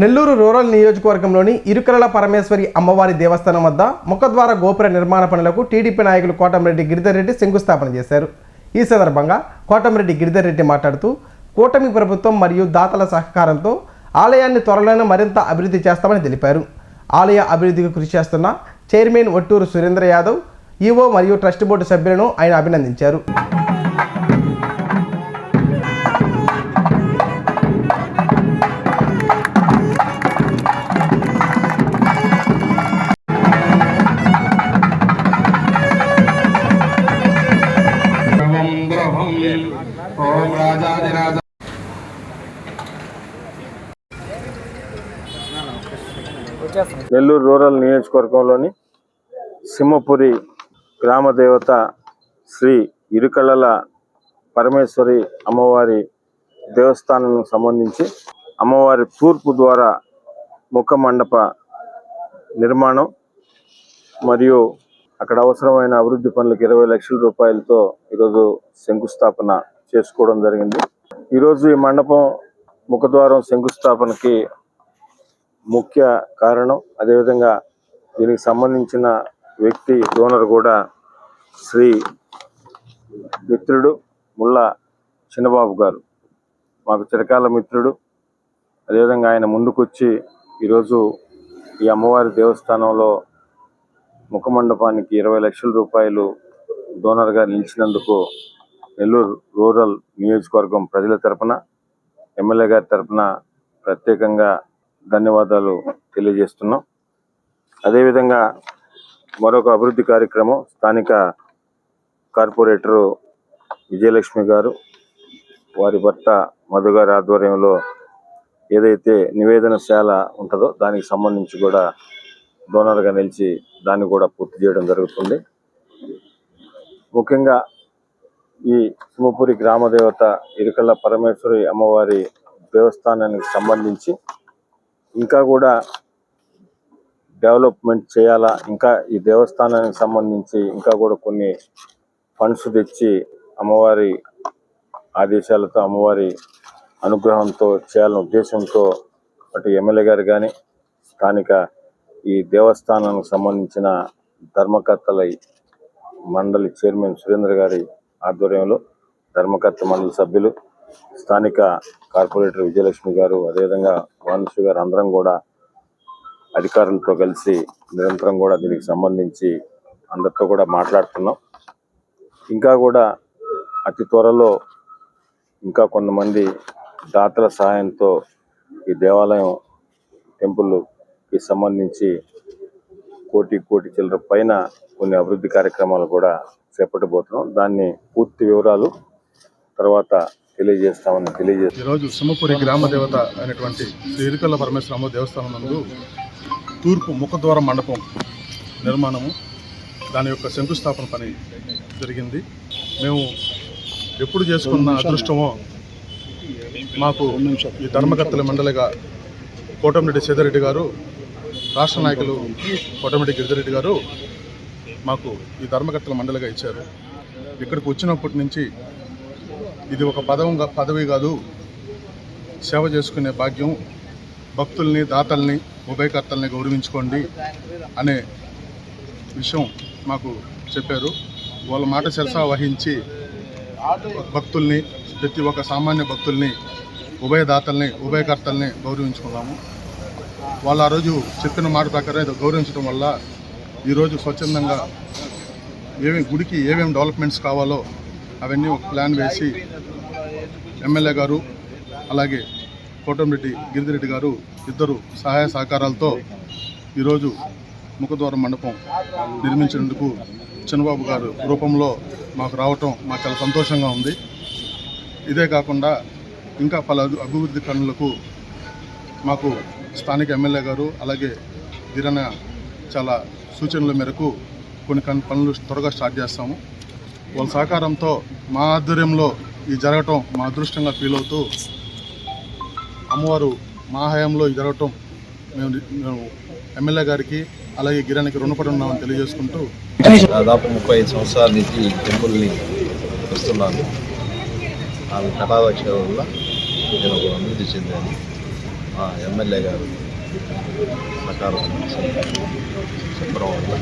Nellore rural నియోజకవర్గంలోని ఇరుకరల పరమేశ్వరి అమ్మవారి దేవస్థానం వద్ద ముఖద్వార గోపుర నిర్మాణ పనులకు టీడీపీ నాయకులు కోటమిరెడ్డి గిరిధర్ రెడ్డి శంకుస్థాపన చేశారు. ఈ సందర్భంగా కోటమిరెడ్డి గిరిధర్ రెడ్డి మాట్లాడుతూ కూటమి ప్రభుత్వం మరియు దాతల సహకారంతో ఆలయాన్ని త్వరలోనే మరింత అభివృద్ధి చేస్తామని తెలిపారు. ఆలయ అభివృద్ధికి కృషి చేస్తున్న చైర్మన్ ఒట్టూరు సురేంద్ర యాదవ్ ఈవో మరియు ట్రస్ట్ బోర్డు సభ్యులను ఆయన అభినందించారు. నెల్లూరు రూరల్ నియోజకవర్గంలోని సింహపురి గ్రామ దేవత శ్రీ ఇరుకళ్ళల పరమేశ్వరి అమ్మవారి దేవస్థానం సంబంధించి అమ్మవారి తూర్పు ద్వారా ముఖ మండప నిర్మాణం మరియు అక్కడ అవసరమైన అభివృద్ధి పనులకు ఇరవై లక్షల రూపాయలతో ఈరోజు శంకుస్థాపన చేసుకోవడం జరిగింది. ఈరోజు ఈ మండపం ముఖద్వారం శంకుస్థాపనకి ముఖ్య కారణం. అదేవిధంగా దీనికి సంబంధించిన వ్యక్తి డోనర్ కూడా శ్రీ మిత్రుడు ముల్లా చిన్నబాబు గారు. మాకు చిరకాల మిత్రుడు. అదేవిధంగా ఆయన ముందుకొచ్చి ఈరోజు ఈ అమ్మవారి దేవస్థానంలో ముఖమండపానికి ఇరవై లక్షల రూపాయలు డోనర్గా నిలిచినందుకు నెల్లూరు రూరల్ నియోజకవర్గం ప్రజల తరపున ఎమ్మెల్యే గారి తరపున ప్రత్యేకంగా ధన్యవాదాలు తెలియజేస్తున్నాం. అదేవిధంగా మరొక అభివృద్ధి కార్యక్రమం స్థానిక కార్పొరేటరు విజయలక్ష్మి గారు వారి భర్త మధు గారి ఆధ్వర్యంలో ఏదైతే నివేదనశాల ఉంటుందో దానికి సంబంధించి కూడా డోనర్గా నిలిచి దాన్ని కూడా పూర్తి చేయడం జరుగుతుంది. ముఖ్యంగా ఈ సింహపురి గ్రామదేవత ఇరుకల ఇరుకల్ల పరమేశ్వరి అమ్మవారి దేవస్థానానికి సంబంధించి ఇంకా కూడా డెవలప్మెంట్ చేయాలా? ఇంకా ఈ దేవస్థానానికి సంబంధించి ఇంకా కూడా కొన్ని ఫండ్స్ తెచ్చి అమ్మవారి ఆదేశాలతో అమ్మవారి అనుగ్రహంతో చేయాలనే ఉద్దేశంతో అటు ఎమ్మెల్యే గారు కానీ స్థానిక ఈ దేవస్థానానికి సంబంధించిన ధర్మకర్తల మండలి చైర్మన్ సురేంద్ర గారి ఆధ్వర్యంలో ధర్మకర్త మండలి సభ్యులు స్థానిక కార్పొరేటర్ విజయలక్ష్మి గారు అదేవిధంగా వానుషి గారు అందరం కూడా అధికారులతో కలిసి నిరంతరం కూడా దీనికి సంబంధించి అందరితో కూడా మాట్లాడుతున్నాం. ఇంకా కూడా అతి త్వరలో ఇంకా కొంతమంది దాతల సహాయంతో ఈ దేవాలయం టెంపుల్కి సంబంధించి కోటి కోటి చిల్లర పైన కొన్ని అభివృద్ధి కార్యక్రమాలు కూడా చేపట్టబోతున్నాం. దాన్ని పూర్తి వివరాలు తర్వాత తెలియజేస్తామని తెలియజేస్తాం ఈరోజు సింహపురి గ్రామ దేవత అయినటువంటి శ్రీ ఇరుకల్ల పరమేశ్వరమ్మ దేవస్థానం నందు తూర్పు ముఖద్వార మండపం నిర్మాణము దాని యొక్క శంకుస్థాపన పని జరిగింది. మేము ఎప్పుడు చేసుకున్న అదృష్టమో మాకు ఈ ధర్మకర్తల మండలిగా కోటమిరెడ్డి సేదరెడ్డి గారు రాష్ట్ర నాయకులు కోటమిరెడ్డి గిరిజరెడ్డి గారు మాకు ఈ ధర్మకర్తల మండలిగా ఇచ్చారు. ఇక్కడికి వచ్చినప్పటి నుంచి ఇది ఒక పదవం పదవి కాదు. సేవ చేసుకునే భాగ్యం భక్తుల్ని దాతల్ని ఉభయకర్తల్ని గౌరవించుకోండి అనే విషయం మాకు చెప్పారు. వాళ్ళ మాట శిరసా వహించి భక్తుల్ని ప్రతి ఒక్క సామాన్య భక్తుల్ని ఉభయదాతల్ని ఉభయకర్తల్ని గౌరవించుకున్నాము వాళ్ళు ఆ రోజు చెప్పిన మాట ప్రకారం ఇది గౌరవించడం వల్ల ఈరోజు స్వచ్ఛందంగా ఏమేమి గుడికి ఏమేమి డెవలప్మెంట్స్ కావాలో అవన్నీ ఒక ప్లాన్ వేసి ఎమ్మెల్యే గారు అలాగే కోటంరెడ్డి గిరిదిరెడ్డి గారు ఇద్దరు సహాయ సహకారాలతో ఈరోజు ముఖద్వారం మండపం నిర్మించినందుకు చిన్నబాబు గారు రూపంలో మాకు రావటం మాకు చాలా సంతోషంగా ఉంది. ఇదే కాకుండా ఇంకా పలు అభివృద్ధి పనులకు మాకు స్థానిక ఎమ్మెల్యే గారు అలాగే గిరణ చాలా సూచనల మేరకు కొన్ని పనులు త్వరగా స్టార్ట్ చేస్తాము. వాళ్ళ సహకారంతో మా ఆధ్వర్యంలో ఇది జరగటం మా అదృష్టంగా ఫీల్ అవుతూ అమ్మవారు మా హయాంలో ఇది జరగటం మేము మేము ఎమ్మెల్యే గారికి అలాగే గిరానికి రుణపడి ఉన్నామని తెలియజేసుకుంటూ దాదాపు ముప్పై ఐదు సంవత్సరాల నుంచి ఈ టెంపుల్ని వస్తున్నాను ఆమె కటాదక్ష వల్ల నేను ఒక అభివృద్ధి చెందాను. మా ఎమ్మెల్యే గారు సకాలం చెప్పడం వల్ల